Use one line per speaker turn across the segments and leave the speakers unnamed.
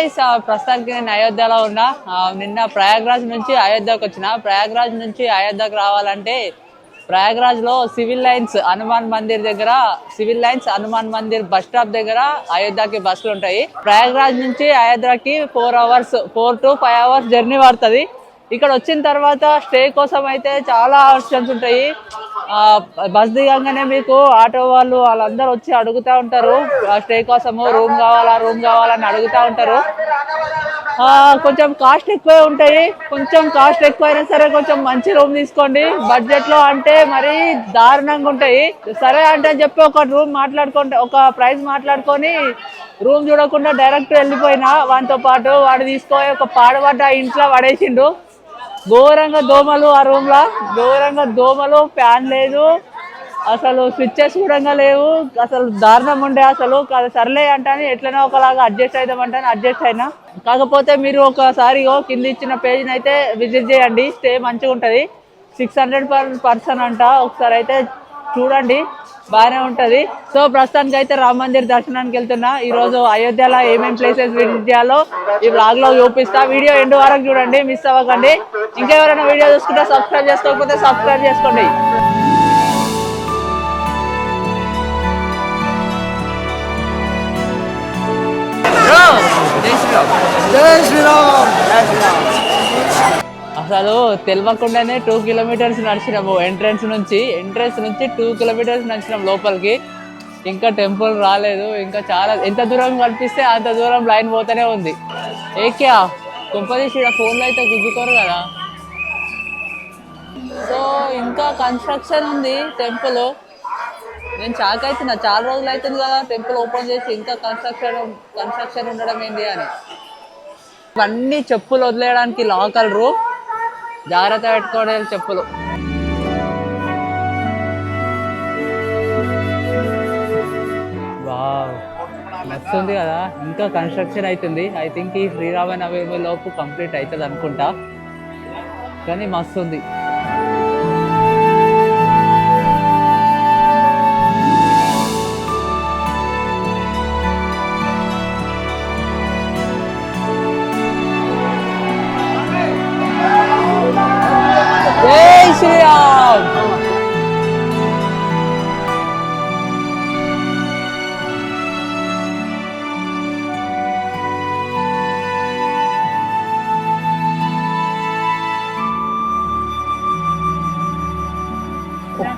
Guys ప్రస్తుతానికి నేను అయోధ్యలో ఉన్నా. నిన్న ప్రయాగ్రాజ్ నుంచి అయోధ్యకు వచ్చిన. ప్రయాగ్రాజ్ నుంచి అయోధ్యకు రావాలంటే ప్రయాగ్రాజ్లో సివిల్ లైన్స్ హనుమాన్ మందిర్ దగ్గర civil lines Hanuman Mandir bus stop దగ్గర అయోధ్యకి బస్సులు ఉంటాయి. ప్రయాగ్రాజ్ నుంచి అయోధ్యకి four hours four to five hours journey పడుతుంది. ఇక్కడ వచ్చిన తర్వాత స్టే కోసం అయితే చాలా ఆప్షన్స్ ఉంటాయి. బస్ దిగంగానే మీకు ఆటో వాళ్ళు వాళ్ళందరూ వచ్చి అడుగుతా ఉంటారు. స్టే కోసము రూమ్ కావాలా రూమ్ కావాలని అడుగుతా ఉంటారు. ఆ, కొంచెం కాస్ట్ ఎక్కువ ఉంటాయి. కొంచెం కాస్ట్ ఎక్కువైనా సరే కొంచెం మంచి రూమ్ తీసుకోండి. బడ్జెట్లో అంటే మరీ దారుణంగా ఉంటాయి. సరే అంటే అని చెప్పి ఒక రూమ్ మాట్లాడుకుంటే ఒక ప్రైస్ మాట్లాడుకొని రూమ్ చూడకుండా డైరెక్ట్ వెళ్ళిపోయినా వానితో పాటు వాడు తీసుకొని ఒక పాడబడ్డ ఇంట్లో పడేసిండు. ఘోరంగా దోమలు ఆ రూమ్లో. ఘోరంగా దోమలు ఫ్యాన్ లేదు. అసలు స్విచ్చెస్ కూడా లేవు. అసలు దారుణం ఉండే అసలు. సర్లే అంటాను ఎట్లనో ఒకలాగా అడ్జస్ట్ అవుదామంటాను అడ్జస్ట్ అయినా. కాకపోతే మీరు ఒకసారి కింద ఇచ్చిన పేజ్ని అయితే విజిట్ చేయండి. స్టే మంచిగా ఉంటుంది సిక్స్ హండ్రెడ్ పర్ పర్సన్ అంట. ఒకసారి అయితే చూడండి. బాగానే ఉంటది. సో ప్రస్తుతానికి అయితే రామ మందిర్ దర్శనానికి వెళ్తున్నా. ఈ రోజు అయోధ్యలో ఏమేమి ప్లేసెస్ విజిట్ చేయాలో ఈ బ్లాగ్లో చూపిస్తా. వీడియో ఎండు వరకు చూడండి మిస్ అవ్వకండి. ఇంకెవరైనా వీడియో చూసుకుంటే సబ్స్క్రైబ్ చేసుకోకపోతే సబ్స్క్రైబ్ చేసుకోండి. Bro, జై శ్రీరామ్.
జై శ్రీరామ్.
అసలు తెలియకుండానే టూ కిలోమీటర్స్ నడిచినాము. ఎంట్రన్స్ నుంచి ఎంట్రన్స్ నుంచి టూ కిలోమీటర్స్ నడిచినాం లోపలికి. ఇంకా టెంపుల్ రాలేదు. ఇంకా చాలా ఎంత దూరం కనిపిస్తే అంత దూరం లైన్ పోతూనే ఉంది. ఏక్యా కుంపదీసి ఇక్కడ ఫోన్లో అయితే గుద్దుకోరు కదా. సో ఇంకా కన్స్ట్రక్షన్ ఉంది టెంపుల్ నేను షాక్ అవుతున్నా చాలా రోజులు అవుతుంది కదా టెంపుల్ ఓపెన్ చేసి ఇంకా కన్స్ట్రక్షన్ కన్స్ట్రక్షన్ ఉండడం ఏంటి అని. ఇవన్నీ చెప్పులు వదిలేయడానికి లాకర్లు జాగ్రత్త పెట్టుకోవడం చెప్పులు. వావ్. కదా. ఇంకా కన్స్ట్రక్షన్ అవుతుంది ఐ థింక్ ఈ శ్రీరామ నవమి లోపు కంప్లీట్ అవుతుంది అనుకుంటా. కానీ మస్తు ఉంది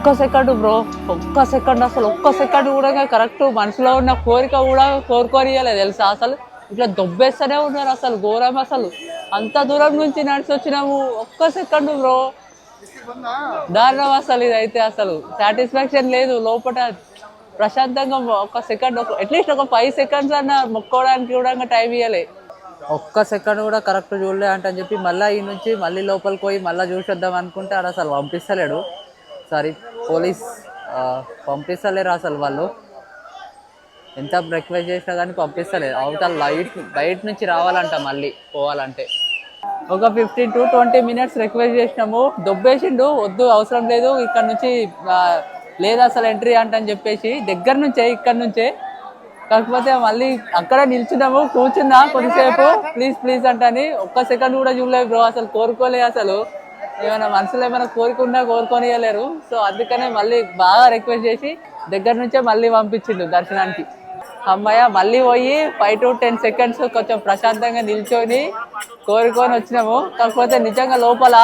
ఒక్క సెకండ్ బ్రో ఒక్క సెకండ్ అసలు ఒక్క సెకండ్ కూడా కరెక్ట్ మనసులో ఉన్న కోరిక కూడా కోరుకోనియలేదు తెలుసా? అసలు ఇట్లా దొబ్బేస్తూనే ఉన్నారు అసలు ఘోరం అసలు. అంత దూరం నుంచి నడిచి వచ్చినాము ఒక్క సెకండ్ బ్రో. దారుణం అసలు ఇదైతే అసలు. సాటిస్ఫాక్షన్ లేదు. లోపల ప్రశాంతంగా ఒక సెకండ్ ఒక అట్లీస్ట్ ఒక ఫైవ్ సెకండ్స్ అన్న మొక్కోవడానికి కూడా టైం ఇవ్వలే ఒక్క సెకండ్ కూడా కరెక్ట్ చూడలే అంటే అని చెప్పి మళ్ళీ ఈ నుంచి మళ్ళీ లోపలికి పోయి మళ్ళీ చూసొద్దాం అనుకుంటే ఆడ అసలు పంపిస్తలేడు. సారీ. పోలీస్ పంపిస్తలేరు అసలు వాళ్ళు. ఎంత రిక్వెస్ట్ చేసినా కానీ పంపిస్తలేదు అవతల లైట్ బయట నుంచి రావాలంట మళ్ళీ పోవాలంటే. ఒక fifteen to twenty minutes request చేసినాము. దొబ్బేసిండు వద్దు అవసరం లేదు ఇక్కడ నుంచి లేదు అసలు ఎంట్రీ అంట అని చెప్పేసి దగ్గర నుంచే ఇక్కడ నుంచే. కాకపోతే మళ్ళీ అక్కడ నిల్చున్నాము కూర్చున్నా కొద్దిసేపు. ప్లీజ్ ప్లీజ్ అంటని ఒక్క సెకండ్ కూడా చూడలేదు బ్రో అసలు కోరుకోలే అసలు. ఏమైనా మనసులో ఏమైనా కోరుకున్నా కోరుకోనియలేరు. సో అందుకనే మళ్ళీ బాగా రిక్వెస్ట్ చేసి దగ్గర నుంచే మళ్ళీ పంపించిండు దర్శనానికి. అమ్మాయ మళ్ళీ పోయి ఫైవ్ టు టెన్ సెకండ్స్ కొంచెం ప్రశాంతంగా నిల్చొని కోరుకొని వచ్చినాము. కాకపోతే నిజంగా లోపల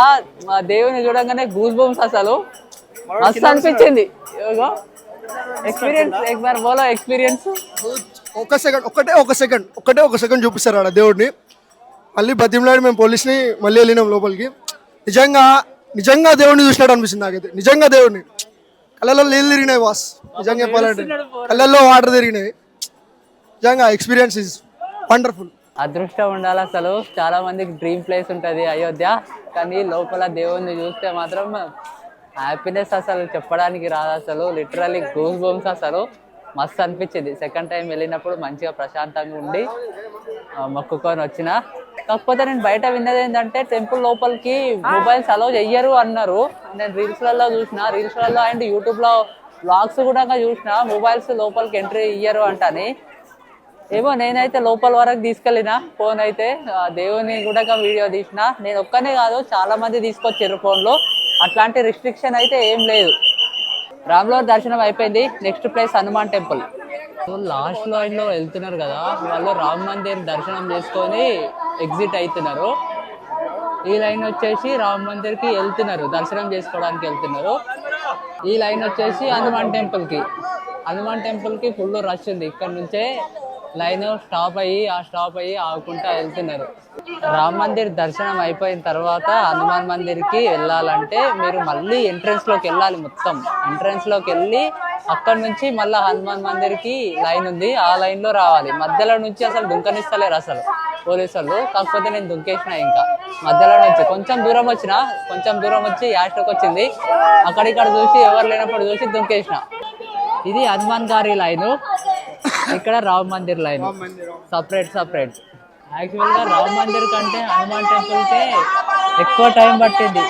మా దేవుని చూడంగానే గూస్ బంప్స్ అసలు మస్తు అనిపించింది. ఎక్స్పీరియన్స్ బోలో ఎక్స్పీరియన్స్
ఒక సెకండ్ ఒకటే ఒక సెకండ్ ఒకటే ఒక సెకండ్ చూపిస్తారు ఆడ దేవుడిని. మళ్ళీ బతిమలాడి మేము పోలీస్ని మళ్ళీ వెళ్ళినాం లోపలికి. నిజంగా నిజంగా దేవుడిని చూసినట్టు అనిపిస్తుంది నాకైతే. నిజంగా దేవుడిని కళ్ళల్లో నీళ్ళు తిరిగినాయి బాస్ నిజంగా చెప్పాలంటే. కళ్ళల్లో వాటర్ తిరిగినాయి. నిజంగా ఎక్స్పీరియన్స్ ఇస్ వండర్ఫుల్
అదృష్టం ఉండాలి అసలు. చాలా మందికి డ్రీమ్ ప్లేస్ ఉంటుంది అయోధ్య. కానీ లోపల దేవుణ్ణి చూస్తే మాత్రం హ్యాపీనెస్ అసలు చెప్పడానికి రాదు అసలు. లిటరల్లీ గూస్ బంప్స్ అసలు. మస్తు అనిపించింది. సెకండ్ టైం వెళ్ళినప్పుడు మంచిగా ప్రశాంతంగా ఉండి మొక్కుకొని వచ్చిన కాకపోతే నేను బయట విన్నది ఏంటంటే టెంపుల్ లోపలికి మొబైల్స్ అలౌ చెయ్యరు అన్నారు. నేను రీల్స్లలో చూసిన రీల్స్లలో అండ్ యూట్యూబ్లో బ్లాగ్స్ కూడా చూసిన మొబైల్స్ లోపలికి ఎంట్రీ ఇయ్యరు అంటని. ఏమో నేనైతే లోపల వరకు తీసుకెళ్ళిన ఫోన్ అయితే. దేవుని కూడా వీడియో తీసిన. నేను ఒక్కనే కాదు చాలా మంది తీసుకొచ్చారు ఫోన్లో అట్లాంటి రిస్ట్రిక్షన్ అయితే ఏం లేదు. రామ్లో దర్శనం అయిపోయింది. Next place Hanuman temple. So last లైన్లో వెళ్తున్నారు కదా వాళ్ళు రామ్ మందిర్ దర్శనం చేసుకొని ఎగ్జిట్ అవుతున్నారు ఈ లైన్ వచ్చేసి రామ్ మందిర్కి వెళ్తున్నారు దర్శనం చేసుకోవడానికి వెళ్తున్నారు. ఈ లైన్ వచ్చేసి హనుమాన్ టెంపుల్కి హనుమాన్ టెంపుల్కి ఫుల్ రష్ ఉంది. ఇక్కడ నుంచే లైన్ స్టాప్ అయ్యి ఆ స్టాప్ అయ్యి ఆగుకుంటా వెళ్తున్నారు. రామ్ మందిర్ దర్శనం అయిపోయిన తర్వాత హనుమాన్ మందిర్కి వెళ్ళాలంటే మీరు మళ్ళీ ఎంట్రన్స్లోకి వెళ్ళాలి మొత్తం. ఎంట్రన్స్లోకి వెళ్ళి అక్కడ నుంచి మళ్ళీ హనుమాన్ మందిర్కి లైన్ ఉంది. ఆ లైన్లో రావాలి. మధ్యలో నుంచి అసలు దుంకనిస్తలేరు అసలు పోలీసు వాళ్ళు కాకపోతే నేను దుంకేసిన ఇంకా. మధ్యలో నుంచి కొంచెం దూరం వచ్చిన కొంచెం దూరం వచ్చి యాస్ట్కి వచ్చింది. అక్కడిక్కడ చూసి ఎవరు లేనప్పుడు చూసి దుంకేసిన. ఇది హనుమాన్ గారి లైన్ ఇక్కడ Ram Mandir line separate separate యాక్చువల్గా రామ్ మందిర్ కంటే హనుమాన్ టెంపుల్కే ఎక్కువ టైం పట్టింది.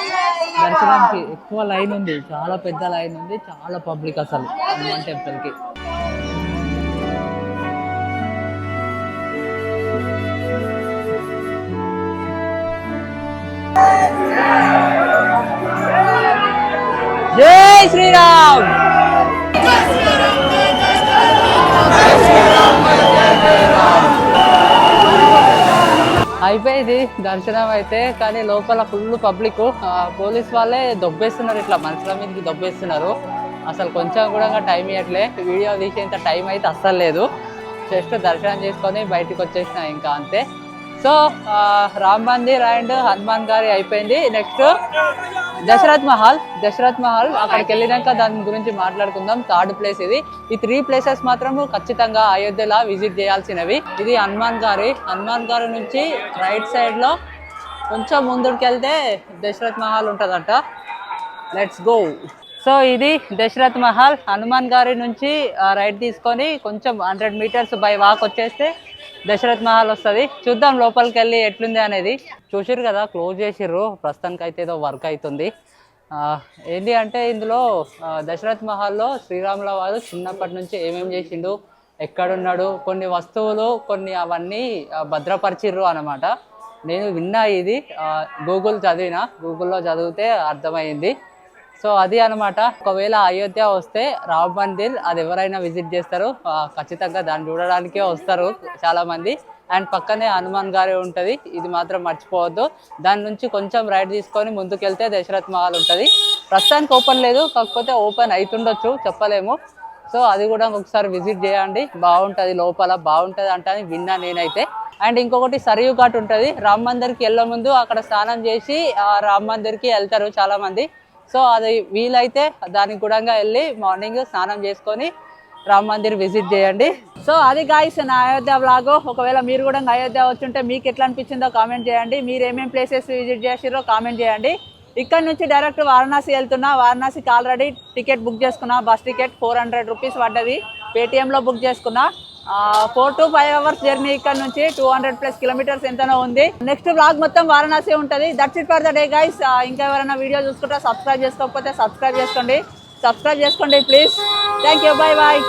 దర్శనానికి ఎక్కువ లైన్ ఉంది. చాలా పెద్ద లైన్ ఉంది. చాలా పబ్లిక్ అసలు హనుమాన్ టెంపుల్కి జై శ్రీరామ్! అయిపోయింది. దర్శనం అయితే కానీ లోపల ఫుల్ పబ్లిక్ పోలీస్ వాళ్ళే దొబ్బేస్తున్నారు ఇట్లా మనుషుల మీదకి దొబ్బేస్తున్నారు. అసలు కొంచెం కూడా టైం ఇవ్వట్లే వీడియో తీసేంత టైం అయితే అస్సలు లేదు. జస్ట్ దర్శనం చేసుకొని బయటకు వచ్చేసిన ఇంకా అంతే. సో రామ్ మందిర్ అండ్ హనుమాన్ గారి అయిపోయింది. నెక్స్ట్. దశరథ్ మహల్ దశరథ్ మహల్ అక్కడికి వెళ్ళినాక దాని గురించి మాట్లాడుకుందాం. థర్డ్ ప్లేస్ ఇది. ఈ త్రీ ప్లేసెస్ మాత్రం ఖచ్చితంగా అయోధ్యలో విజిట్ చేయాల్సినవి. ఇది హనుమాన్ గారి. హనుమాన్ గారి నుంచి రైట్ సైడ్లో కొంచెం ముందుకు వెళ్తే దశరథ్ మహల్ ఉంటుందంట. లెట్స్ గో సో ఇది దశరథ్ మహల్. హనుమాన్ గారి నుంచి రైట్ తీసుకొని కొంచెం హండ్రెడ్ మీటర్స్ బై వాక్ వచ్చేస్తే దశరథ్ మహల్ వస్తుంది. చూద్దాం లోపలికి వెళ్ళి ఎట్లుంది అనేది. చూసిర్రు కదా క్లోజ్ చేసిర్రు. ప్రస్తుతానికి అయితే ఏదో వర్క్ అవుతుంది ఏంటి అంటే ఇందులో దశరథ్ మహల్లో శ్రీరాముల వారు చిన్నప్పటి నుంచి ఏమేమి చేసిండు ఎక్కడున్నాడు కొన్ని వస్తువులు కొన్ని అవన్నీ భద్రపరిచిర్రు అనమాట నేను విన్నా ఇది గూగుల్ చదివిన. గూగుల్లో చదివితే అర్థమైంది. సో అది అనమాట ఒకవేళ అయోధ్య వస్తే రామ్ మందిర్ అది ఎవరైనా విజిట్ చేస్తారు. ఖచ్చితంగా దాన్ని చూడడానికే వస్తారు చాలా మంది అండ్ పక్కనే హనుమాన్ గారి ఉంటుంది. ఇది మాత్రం మర్చిపోవద్దు. దాని నుంచి కొంచెం రైడ్ తీసుకొని ముందుకెళ్తే దశరథ్ మహల్ ఉంటుంది. ప్రస్తుతానికి ఓపెన్ లేదు కాకపోతే ఓపెన్ అవుతుండొచ్చు చెప్పలేము. సో అది కూడా ఒకసారి విజిట్ చేయండి. బాగుంటుంది లోపల బాగుంటుంది అంటే విన్నా నేనైతే. అండ్ ఇంకొకటి సరియు ఘాట్ ఉంటుంది. రామ్ మందిర్కి వెళ్ళే ముందు అక్కడ స్నానం చేసి రామ్ మందిర్కి వెళ్తారు చాలామంది. సో అది వీలైతే దానికి కూడా వెళ్ళి మార్నింగ్ స్నానం చేసుకొని రామ్ మందిర్ విజిట్ చేయండి. సో అది గాయస్ నా అయోధ్య బ్లాగ్ ఒకవేళ మీరు కూడా అయోధ్య వచ్చుంటే మీకు ఎట్లా అనిపించిందో కామెంట్ చేయండి. మీరు ఏమేమి ప్లేసెస్ విజిట్ చేసిరో కామెంట్ చేయండి. ఇక్కడ నుంచి డైరెక్ట్ వారణాసి వెళ్తున్నా. వారణాసికి ఆల్రెడీ టికెట్ బుక్ చేసుకున్నా. Bus ticket four hundred rupees పడ్డది. పేటిఎంలో బుక్ చేసుకున్నా. Four to five hours journey ఇక్కడ నుంచి టూ హండ్రెడ్ ప్లస్ కిలోమీటర్స్ ఎంతనో ఉంది. నెక్స్ట్ బ్లాగ్ మొత్తం వారణాసి ఉంటుంది. That's it for the day guys ఇంకా ఎవరైనా వీడియో చూసుకుంటే సబ్స్క్రైబ్ చేసుకోకపోతే సబ్స్క్రైబ్ చేసుకోండి. సబ్స్క్రైబ్ చేసుకోండి please thank you bye bye